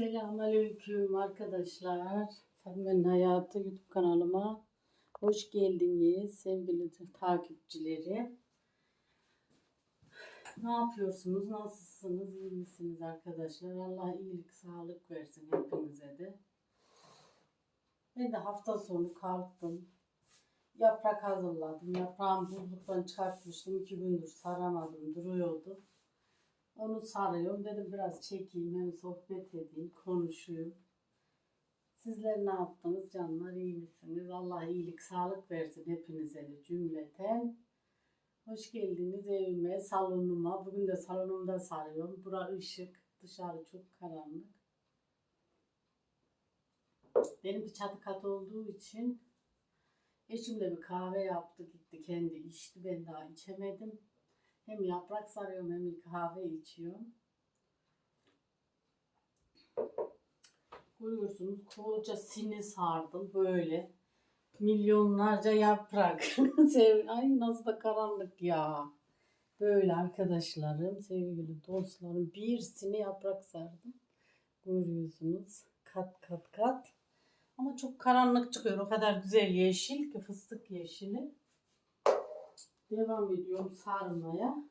Selamünaleyküm arkadaşlar. Fadime'nin Hayatı YouTube kanalıma hoş geldiniz sevgili takipçileri. Ne yapıyorsunuz? Nasılsınız? İyi misiniz arkadaşlar? Allah iyilik, sağlık versin hepinize de. Ben de hafta sonu kalktım. Yaprak hazırladım. Yaprağımı buzluktan çıkartmıştım. İki gündür saramadım. Duruyordu. Onu sarıyorum. Dedim biraz çekeyim hem sohbet edeyim, konuşayım. Sizler ne yaptınız canlar? iyi misiniz? Allah iyilik, sağlık versin hepinize de cümleten. Hoş geldiniz evime, salonuma. Bugün de salonumda sarıyorum. Bura ışık, dışarı çok karanlık. Benim bir çatı kat olduğu için eşim bir kahve yaptı gitti kendi içti. Ben daha içemedim. Hem yaprak sarıyorum hem kahve içiyorum. Görüyorsunuz koca sini sardım böyle. Milyonlarca yaprak. Ay nasıl da karanlık ya. Böyle arkadaşlarım, sevgili dostlarım bir sini yaprak sardım. Görüyorsunuz kat kat kat. Ama çok karanlık çıkıyor. O kadar güzel yeşil ki fıstık yeşili. Devam ediyorum sarmaya.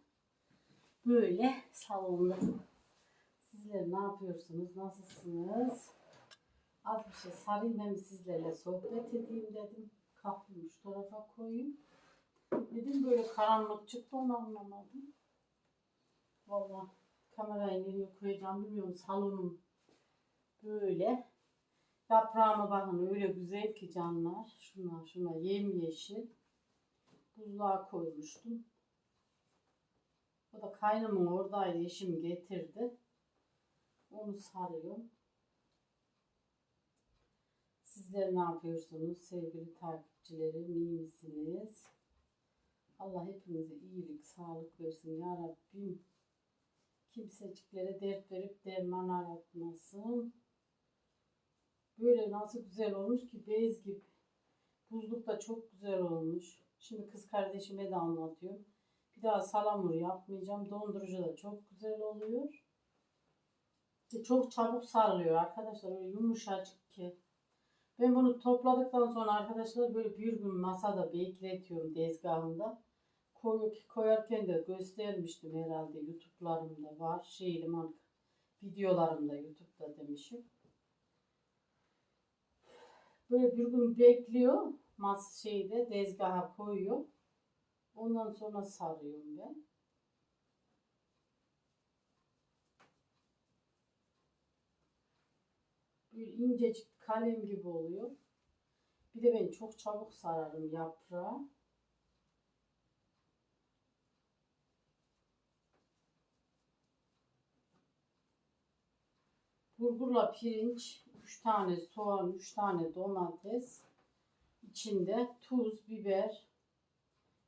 Böyle salonda. Sizler ne yapıyorsunuz? Nasılsınız? Az bir şey sarayım hem sizlerle sohbet edeyim dedim. Kahvemi şu tarafa koyayım. Dedim böyle karanlık çıktı onu anlamadım. Valla kamerayı nereye koyacağım bilmiyorum. Salonum böyle. Yaprağıma bakın öyle güzel ki canlar. Şuna şuna yemyeşil buzluğa koymuştum. O da kaynımın oradaydı. Eşim getirdi. Onu sarıyorum. Sizler ne yapıyorsunuz sevgili takipçilerim? iyi misiniz? Allah hepimize iyilik, sağlık versin ya Rabbim. Kimseciklere dert verip derman aratmasın. Böyle nasıl güzel olmuş ki bez gibi. Buzluk da çok güzel olmuş. Şimdi kız kardeşime de anlatıyorum. Bir daha salamur yapmayacağım. Dondurucu da çok güzel oluyor. Ve çok çabuk sarılıyor arkadaşlar. Öyle yumuşacık ki. Ben bunu topladıktan sonra arkadaşlar böyle bir gün masada bekletiyorum tezgahımda. Koy, koyarken de göstermiştim herhalde YouTube'larımda var. Şeyim videolarımda YouTube'da demişim. Böyle bir gün bekliyor. Mas şeyde tezgaha koyuyor. Ondan sonra sarıyorum ben. Bir incecik kalem gibi oluyor. Bir de ben çok çabuk sararım yaprağı. Bulgurla pirinç, 3 tane soğan, 3 tane domates, içinde tuz, biber,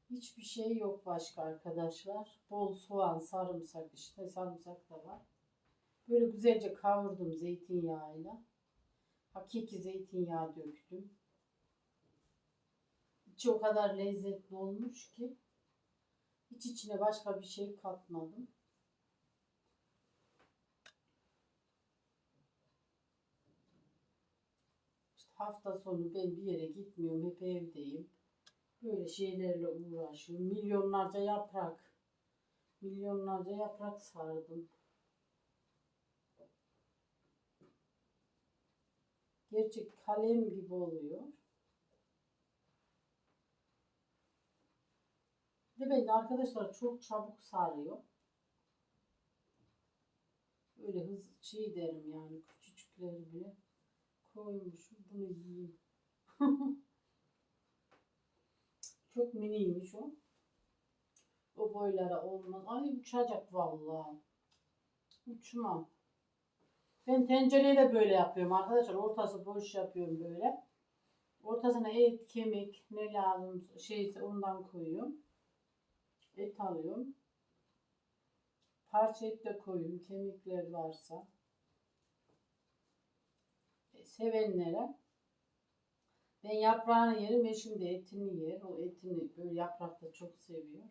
hiçbir şey yok başka arkadaşlar. Bol soğan, sarımsak işte sarımsak da var. Böyle güzelce kavurdum zeytinyağıyla. Hakiki zeytinyağı döktüm. İçi o kadar lezzetli olmuş ki hiç içine başka bir şey katmadım. İşte hafta sonu ben bir yere gitmiyorum. Hep evdeyim. Böyle şeylerle uğraşıyorum. Milyonlarca yaprak. Milyonlarca yaprak sardım. Gerçek kalem gibi oluyor. De ben de arkadaşlar çok çabuk sarıyor. Öyle hız şey derim yani küçücükleri bile koymuşum. Bunu yiyeyim. Çok miniymiş o. O boylara olmaz. Ay uçacak vallahi. Uçmam. Ben tencereyi de böyle yapıyorum arkadaşlar. Ortası boş yapıyorum böyle. Ortasına et, kemik, ne lazım şeyse ondan koyuyorum. Et alıyorum. Parça et de koyuyorum. Kemikler varsa sevenlere ben yaprağını yerim, eşim de etini yer. O etini böyle yaprakta çok seviyor.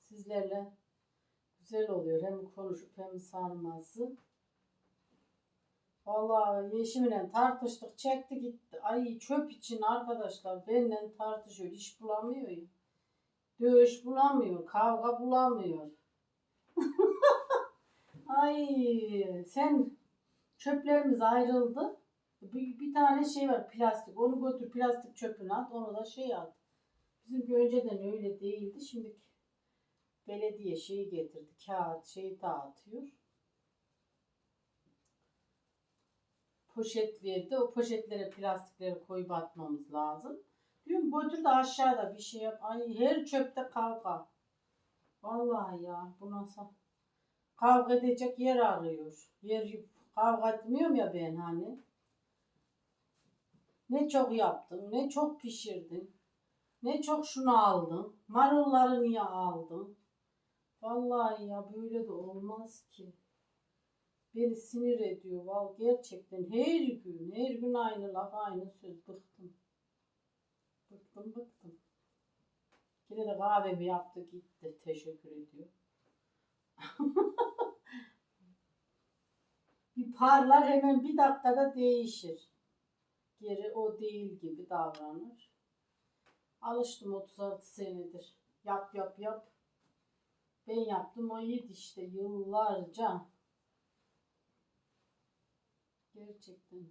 Sizlerle güzel oluyor hem konuşup hem sarması. Vallahi yeşimle tartıştık, çekti gitti. Ay çöp için arkadaşlar benimle tartışıyor. iş bulamıyor ya. Dövüş bulamıyor, kavga bulamıyor. Ay sen çöplerimiz ayrıldı. Bir, bir tane şey var plastik. Onu götür plastik çöpüne at. Onu da şey at. Bizimki önceden öyle değildi. Şimdi belediye şeyi getirdi. Kağıt şeyi dağıtıyor. Poşet verdi. O poşetlere plastikleri koyup atmamız lazım. Diyorum götür de aşağıda bir şey yap. Ay her çöpte kavga. Vallahi ya bu nasıl? Kavga edecek yer arıyor. Yer kavga etmiyorum ya ben hani. Ne çok yaptım, ne çok pişirdim. Ne çok şunu aldım. Marulları niye aldım? Vallahi ya böyle de olmaz ki. Beni sinir ediyor. Val gerçekten her gün, her gün aynı laf, aynı söz. Bıktım. Bıktım, bıktım. Yine de kahvemi yaptı gitti. Teşekkür ediyor. bir parlar hemen bir dakikada değişir. Geri o değil gibi davranır. Alıştım 36 senedir. Yap yap yap. Ben yaptım o yedi işte yıllarca. Gerçekten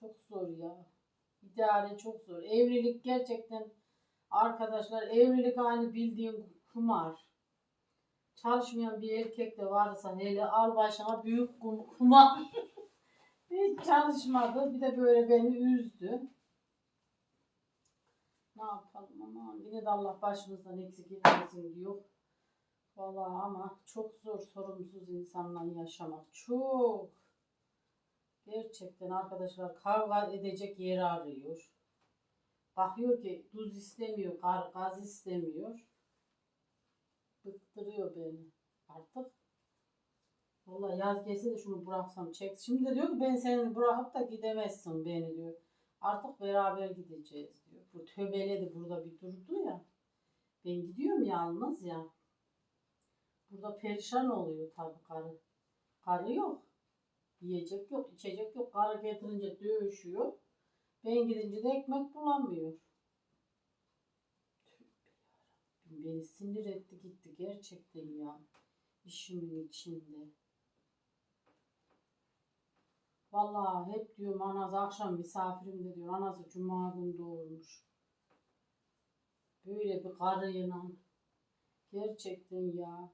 çok zor ya. İdare çok zor. Evlilik gerçekten arkadaşlar evlilik aynı bildiğin kumar. Çalışmayan bir erkek de varsa hele al başına büyük kum- kumar. Hiç çalışmadı. Bir de böyle beni üzdü. Ne yapalım ama yine de Allah başımızdan eksik etmesin diyor. Vallahi ama çok zor sorumsuz insanla yaşamak. Çok. Gerçekten arkadaşlar kavga edecek yeri arıyor. Bakıyor ki tuz istemiyor, gar- gaz istemiyor. Bıktırıyor beni. Artık Vallahi yaz gelse de şunu bıraksam çek. Şimdi de diyor ki ben seni bırakıp da gidemezsin beni diyor. Artık beraber gideceğiz diyor. Bu töbeledi burada bir durdu ya. Ben gidiyorum yalnız ya. Burada perişan oluyor tabii karı. Karı yok. Yiyecek yok, içecek yok. Karı getirince dövüşüyor. Ben gidince de ekmek bulamıyor. Beni sinir etti gitti gerçekten ya. İşimin içinde. Vallahi hep diyorum anası akşam misafirimde diyor. Anası cuma günü doğurmuş. Böyle bir karıyla. Gerçekten ya.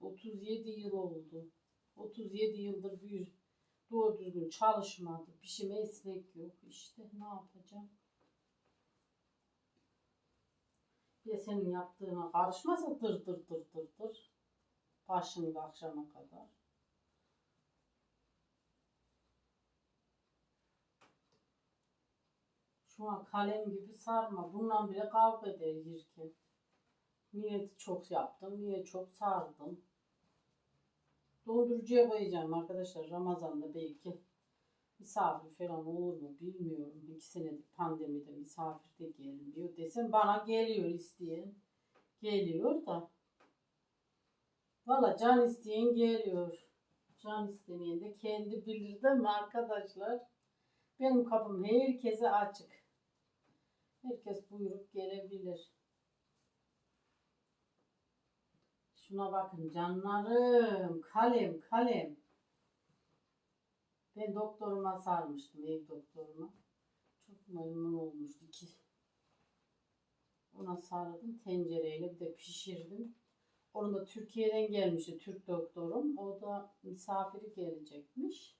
37 yıl oldu. 37 yıldır bir doğru düzgün çalışmadı. Bir şey meslek yok. İşte ne yapacağım? De senin yaptığına karışmasa dır dır dır dır dır. Başını akşama kadar. Şu an kalem gibi sarma. Bundan bile kavga eder yerken. Niye çok yaptım, niye çok sardım. Dondurucuya koyacağım arkadaşlar. Ramazan'da belki misafir falan olur mu bilmiyorum. İki senedir pandemide misafir de gelmiyor desem bana geliyor isteyen. Geliyor da. Valla can isteyen geliyor. Can istemeyen de kendi bilir değil mi arkadaşlar? Benim kapım herkese açık. Herkes buyurup gelebilir. Şuna bakın canlarım. Kalem kalem. Ben doktoruma sarmıştım ev doktoruma. Çok memnun olmuştu ki. Ona sardım tencereyle bir de pişirdim. Onun da Türkiye'den gelmişti Türk doktorum. O da misafiri gelecekmiş.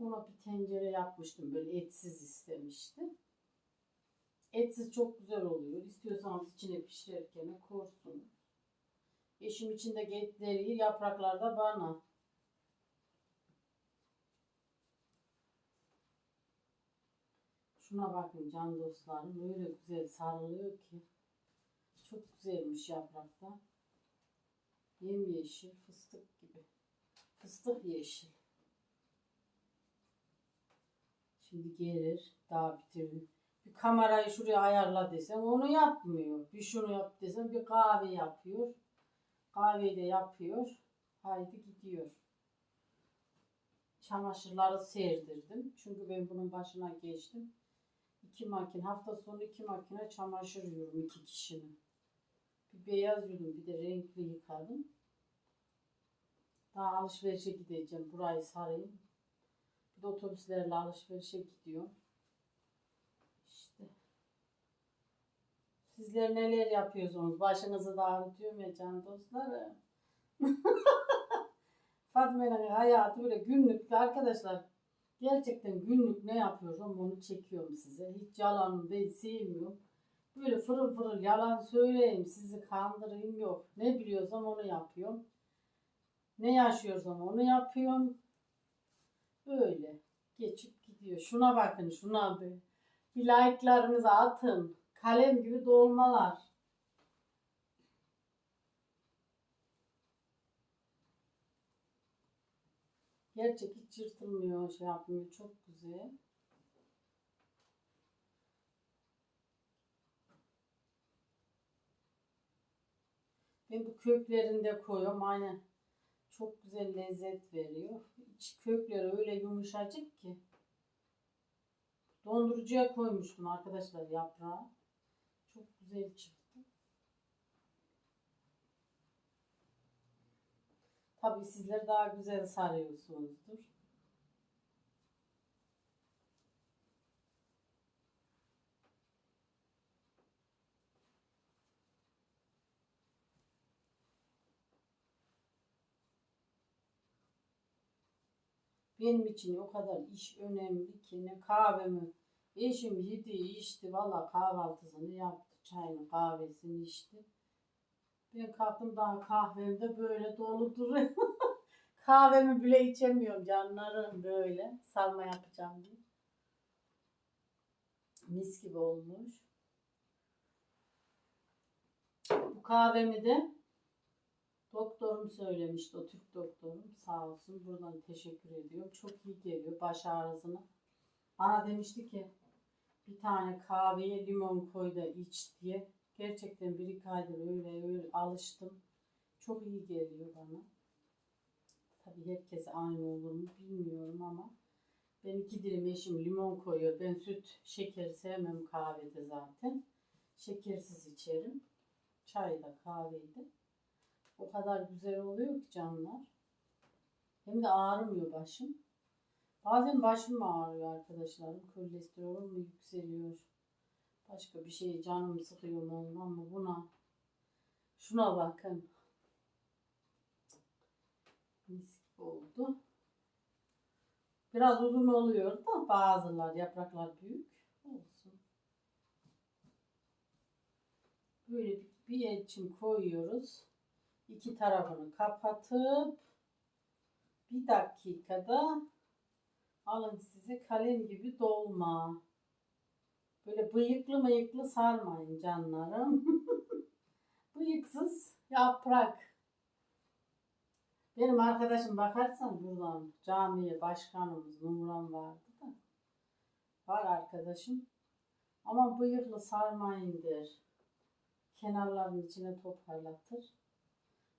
Ona bir tencere yapmıştım böyle etsiz istemişti. Etsiz çok güzel oluyor. İstiyorsanız içine pişirirken korsunuz. Eşim içinde etleri yer, yapraklar da bana. Şuna bakın can dostlarım. Öyle güzel sarılıyor ki. Çok güzelmiş yaprakta. Yemyeşil fıstık gibi. Fıstık yeşil. Şimdi gelir. Daha bitirin. Bir kamerayı şuraya ayarla desem onu yapmıyor. Bir şunu yap desem bir kahve yapıyor. Kahveyi de yapıyor. Haydi gidiyor. Çamaşırları serdirdim. Çünkü ben bunun başına geçtim. İki makine, hafta sonu iki makine çamaşır yiyorum iki kişinin. Bir beyaz yudum bir de renkli yıkadım. Daha alışverişe gideceğim. Burayı sarayım. Bir de otobüslerle alışverişe gidiyorum. İşte. Sizler neler yapıyorsunuz? Başınızı da ağrıtıyorum ya can dostlarım. Fatma'nın hayatı böyle günlük arkadaşlar. Gerçekten günlük ne yapıyorsam onu çekiyorum size. Hiç yalan değil, sevmiyorum. Böyle fırıl fırıl yalan söyleyeyim, sizi kandırayım yok. Ne biliyorsam onu yapıyorum. Ne yaşıyorsam onu yapıyorum. Öyle geçip gidiyor. Şuna bakın şuna bir. Bir like'larınızı atın. Kalem gibi dolmalar. Gerçek hiç yırtılmıyor, şey yapmıyor. Çok güzel. Ben bu köklerini de koyuyorum. Aynen. Çok güzel lezzet veriyor. İç kökleri öyle yumuşacık ki. Dondurucuya koymuştum arkadaşlar yaprağı. Çok güzel çıktı. Tabii sizler daha güzel sarıyorsunuzdur. Benim için o kadar iş önemli ki ne kahvemi eşim yedi içti valla kahvaltısını yaptı çayını kahvesini içti. Ben kalktım daha kahvemde böyle dolu duruyor. Kahvemi bile içemiyorum canlarım böyle. Sarma yapacağım diye. Mis gibi olmuş. Bu kahvemi de doktorum söylemişti. O Türk doktorum sağ olsun. Buradan teşekkür ediyorum. Çok iyi geliyor baş ağrısına. Bana demişti ki bir tane kahveye limon koy da iç diye. Gerçekten bir iki aydır öyle öyle alıştım. Çok iyi geliyor bana. Tabii herkese aynı olur mu bilmiyorum ama ben iki dilim eşim limon koyuyor. Ben süt, şeker sevmem kahvede zaten. Şekersiz içerim. Çay da kahveyi de. O kadar güzel oluyor ki canlar. Hem de ağrımıyor başım. Bazen başım ağrıyor arkadaşlarım. Kolesterolüm yükseliyor. Başka bir şey canım sıkıyor mu ama buna şuna bakın. Mis gibi oldu. Biraz uzun oluyor da bazılar yapraklar büyük olsun. Böyle bir elçim koyuyoruz. İki tarafını kapatıp bir dakikada alın size kalem gibi dolma. Böyle bıyıklı mıyıklı sarmayın canlarım. Bıyıksız yaprak. Benim arkadaşım bakarsan buradan camiye başkanımız Numuran vardı da. Var arkadaşım. Ama bıyıklı sarmayın der. Kenarların içine toparlatır.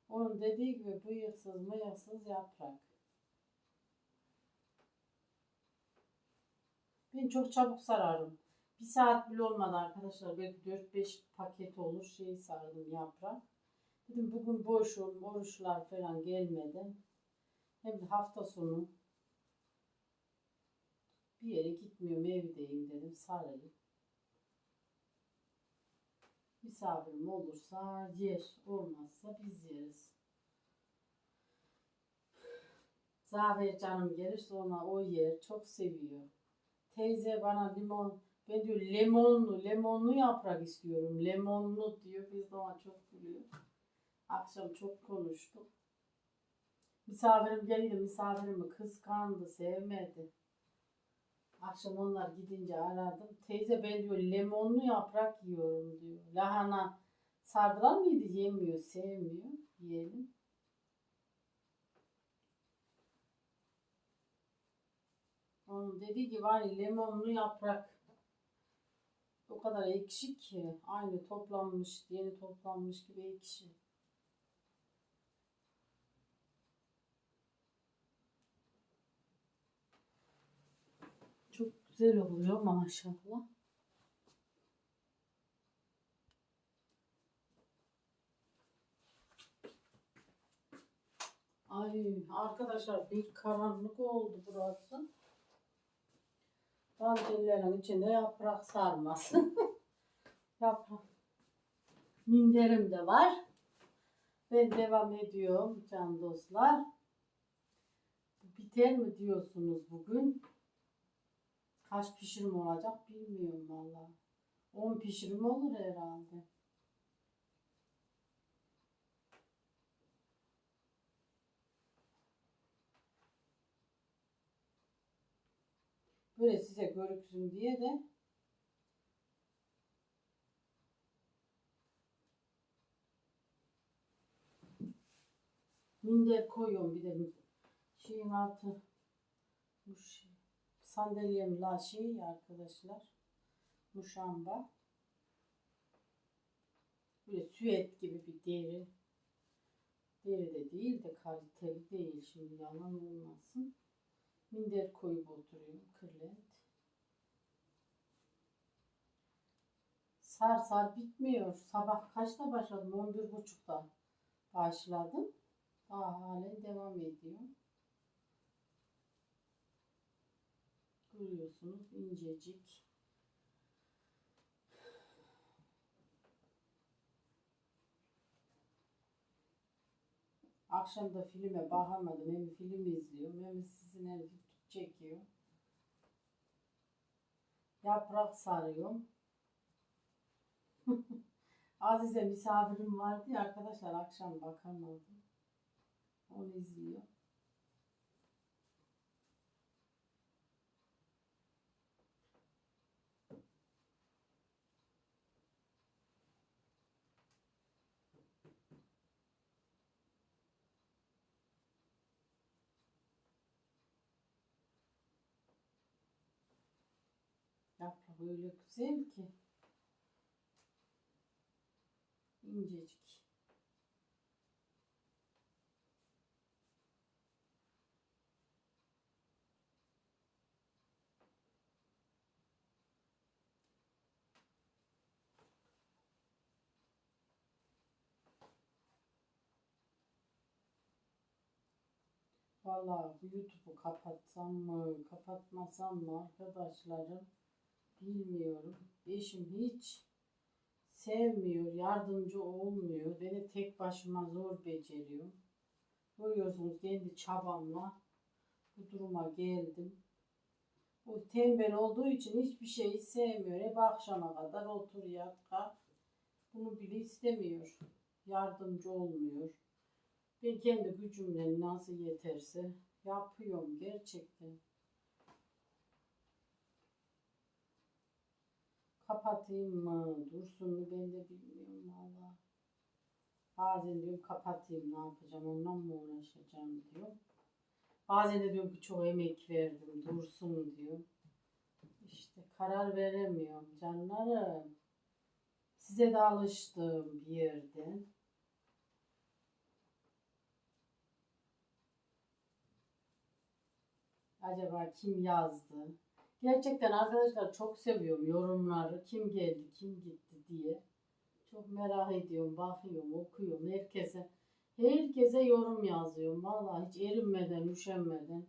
Onun dediği gibi bıyıksız mıyıksız yaprak. Ben çok çabuk sararım. Bir saat bile olmadı arkadaşlar. Belki 4-5 paket olur şey sardım yaprak. Dedim bugün boşum, oruçlar falan gelmedi. Hem de hafta sonu bir yere gitmiyorum evdeyim dedim sarayım. Misafirim olursa yer, olmazsa biz yeriz. Zafer canım gelir sonra o yer çok seviyor. Teyze bana limon ben diyor limonlu, limonlu yaprak istiyorum. Limonlu diyor. Biz de ona çok gülüyor. Akşam çok konuştuk. Misafirim geldi, misafirimi kıskandı, sevmedi. Akşam onlar gidince aradım. Teyze ben diyor limonlu yaprak yiyorum diyor. Lahana sardılar mıydı? Yemiyor, sevmiyor. Yiyelim. Onun dediği gibi ya limonlu yaprak O kadar ekşi ki aynı toplanmış, yeni toplanmış gibi ekşi. Çok güzel oluyor maşallah. Ay arkadaşlar bir karanlık oldu burası. Dantellerin içinde yaprak sarması. yaprak. Minderim de var. Ben devam ediyorum can dostlar. Biter mi diyorsunuz bugün? Kaç pişirim olacak bilmiyorum valla. 10 pişirim olur herhalde. Böyle size görüksün diye de. Minder koyuyorum bir de şeyin altı. Bu şey, sandalyem la şey arkadaşlar. Muşamba böyle süet gibi bir deri. Deri de değil de kaliteli değil şimdi yalan olmasın minder koyup oturuyorum kırlent sar sar bitmiyor. Sabah kaçta başladım? 11.30'da başladım. Daha halen devam ediyor. Görüyorsunuz incecik. Akşam da filme bakamadım. Hem film izliyorum hem sizin ev YouTube çekiyor. Yaprak sarıyorum. Azize misafirim vardı ya arkadaşlar akşam bakamadım. Onu izliyor. Yaprak öyle güzel ki. İncecik. Vallahi bu YouTube'u kapatsam mı, kapatmasam mı arkadaşlarım bilmiyorum. Eşim hiç sevmiyor, yardımcı olmuyor. Beni tek başıma zor beceriyorum. Görüyorsunuz kendi çabamla bu duruma geldim. O tembel olduğu için hiçbir şeyi sevmiyor. Hep akşama kadar otur yat kalk. Bunu bile istemiyor. Yardımcı olmuyor. Ben kendi gücümle nasıl yeterse yapıyorum gerçekten. Kapatayım mı, dursun mu ben de bilmiyorum valla. Bazen diyorum kapatayım ne yapacağım ondan mı uğraşacağım diyorum. Bazen de diyorum ki çok emek verdim dursun diyorum. İşte karar veremiyorum canlarım. Size de alıştım bir yerden. Acaba kim yazdı? Gerçekten arkadaşlar çok seviyorum yorumları. Kim geldi, kim gitti diye. Çok merak ediyorum, bakıyorum, okuyorum. Herkese herkese yorum yazıyorum. Vallahi hiç erinmeden, üşenmeden.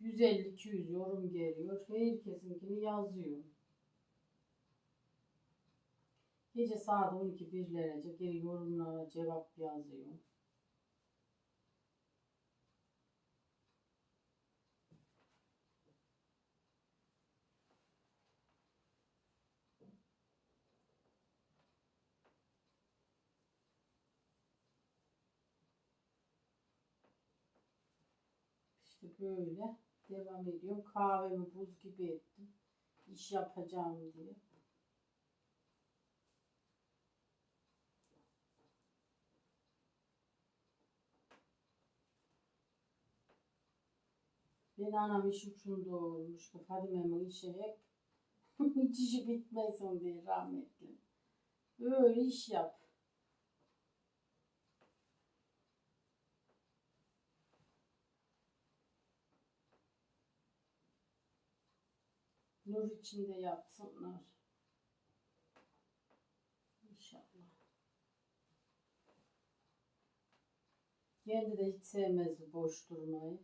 150-200 yorum geliyor. Herkesinkini yazıyorum. Gece saat 12-1'lerce geri yorumlara cevap yazıyorum. İşte böyle devam ediyorum. Kahvemi buz gibi ettim. İş yapacağım diye. Ben anam işi için doğurmuş. Bu Fadime'min işi hep Hiç işi bitmesin diye rahmetli. Böyle iş yap. Nur içinde yapsınlar. İnşallah. Kendi de hiç sevmezdi boş durmayı.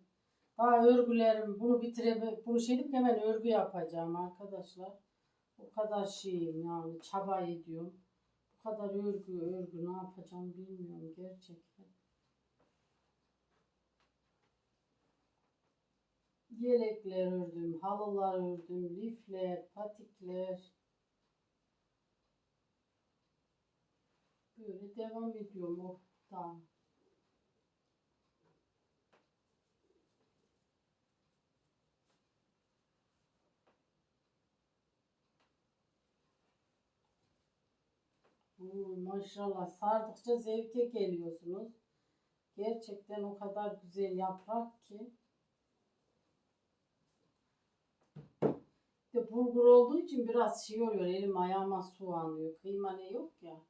Daha örgülerim bunu bitirebe bunu şey edip hemen örgü yapacağım arkadaşlar. O kadar şeyim yani çaba ediyorum. Bu kadar örgü örgü ne yapacağım bilmiyorum gerçekten. Yelekler ördüm, halılar ördüm, lifler, patikler. Böyle devam ediyorum o da. Oo, maşallah sardıkça zevke geliyorsunuz. Gerçekten o kadar güzel yaprak ki. De bulgur olduğu için biraz şey oluyor. Elim ayağıma su alıyor. Kıyma ne yok ya.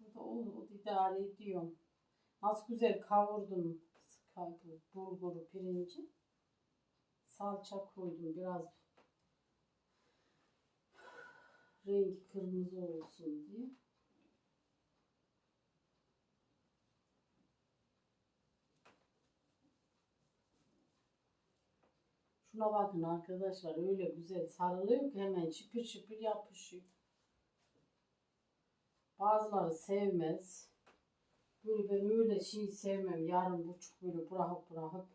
O da o, o da idare ediyorum. Nasıl güzel kavurdum kavurdum, bulguru, pirinci. Salça koydum biraz rengi kırmızı olsun diye. Şuna bakın arkadaşlar öyle güzel sarılıyor ki hemen şıpır şıpır yapışıyor. Bazıları sevmez. Böyle ben öyle şey sevmem. Yarım buçuk böyle bırakıp bırakıp.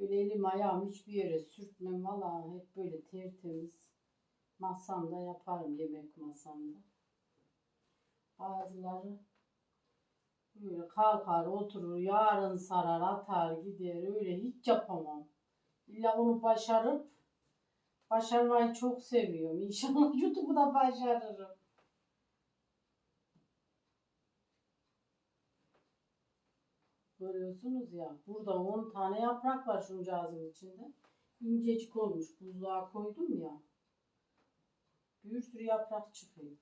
Öyle elim ayağım hiçbir yere sürtmem. Valla hep böyle tertemiz. Masamda yaparım yemek masamda. Bazıları böyle kalkar oturur yarın sarar atar gider öyle hiç yapamam. İlla onu başarıp başarmayı çok seviyorum. İnşallah YouTube'u da başarırım. Görüyorsunuz ya. Burada 10 tane yaprak var şuncağızın içinde. İncecik olmuş. Buzluğa koydum ya. Bir sürü yaprak çıkıyor.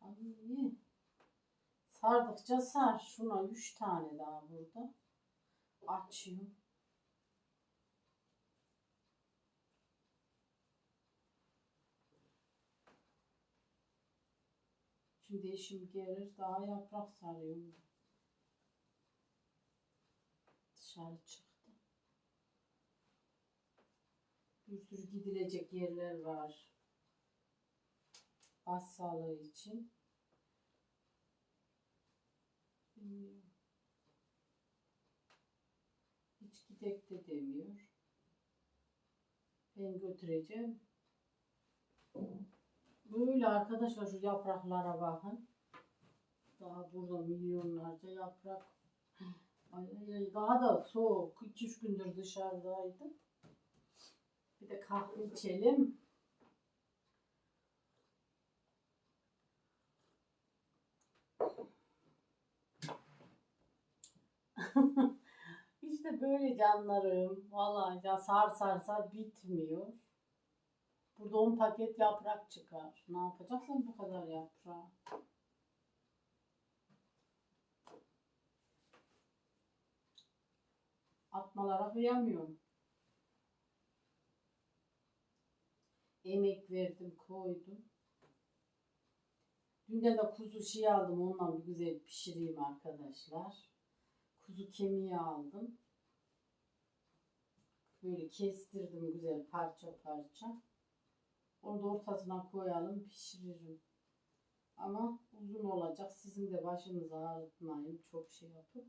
Ay. Sardıkça sar. Şuna 3 tane daha burada. Açıyorum. Şimdi eşim gelir daha yaprak sarıyorum. Dışarı çıktı. Bir sürü gidilecek yerler var. Baş sağlığı için. Bilmiyorum. Gidek de demiyor. Ben götüreceğim. Böyle arkadaşlar şu yapraklara bakın. Daha burada milyonlarca yaprak. Daha da soğuk. 2-3 gündür dışarıdaydım. Bir de kahve içelim. işte böyle canlarım. Vallahi ya sar sar sar bitmiyor. Burada 10 paket yaprak çıkar. Ne yapacaksın bu kadar yaprağı? Atmalara kıyamıyorum. Emek verdim, koydum. Dünden de kuzu şey aldım. Ondan bir güzel pişireyim arkadaşlar. Kuzu kemiği aldım. Böyle kestirdim güzel parça parça. Onu da ortasına koyalım pişiririm. Ama uzun olacak. Sizin de başınızı ağrıtmayın. Çok şey yapıp.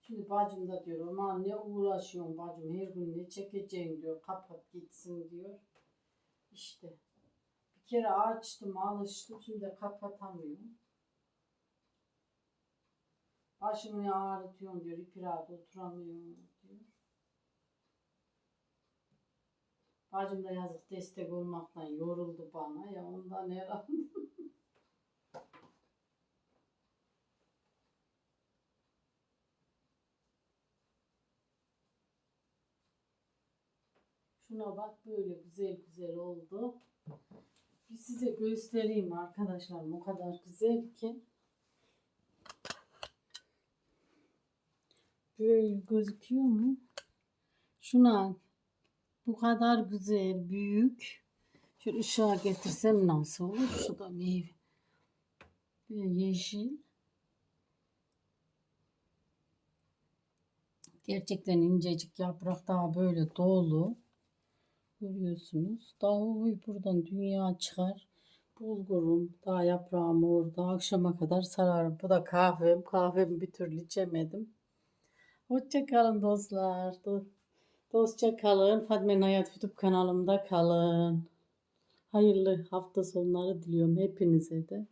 Şimdi bacım da diyor aman ne uğraşıyorsun bacım her gün ne çekeceksin diyor kapat gitsin diyor. İşte kere açtım alıştım şimdi kapatamıyorum. Başımı ağrıtıyorsun diyor. İpi rahat oturamıyorum diyor. Bacım da yazık destek olmaktan yoruldu bana ya ondan herhalde. Şuna bak böyle güzel güzel oldu. Size göstereyim arkadaşlar o kadar güzel ki. Böyle gözüküyor mu? Şuna bu kadar güzel, büyük. Şu ışığa getirsem nasıl olur? Şu da meyve. Böyle yeşil. Gerçekten incecik yaprak daha böyle dolu. Görüyorsunuz. Daha uy buradan dünya çıkar. Bulgurum, daha yaprağım orada. Akşama kadar sararım. Bu da kahvem. Kahvemi bir türlü içemedim. Hoşçakalın dostlar. Do- Dostça kalın. Fatma'nın Hayat YouTube kanalımda kalın. Hayırlı hafta sonları diliyorum hepinize de.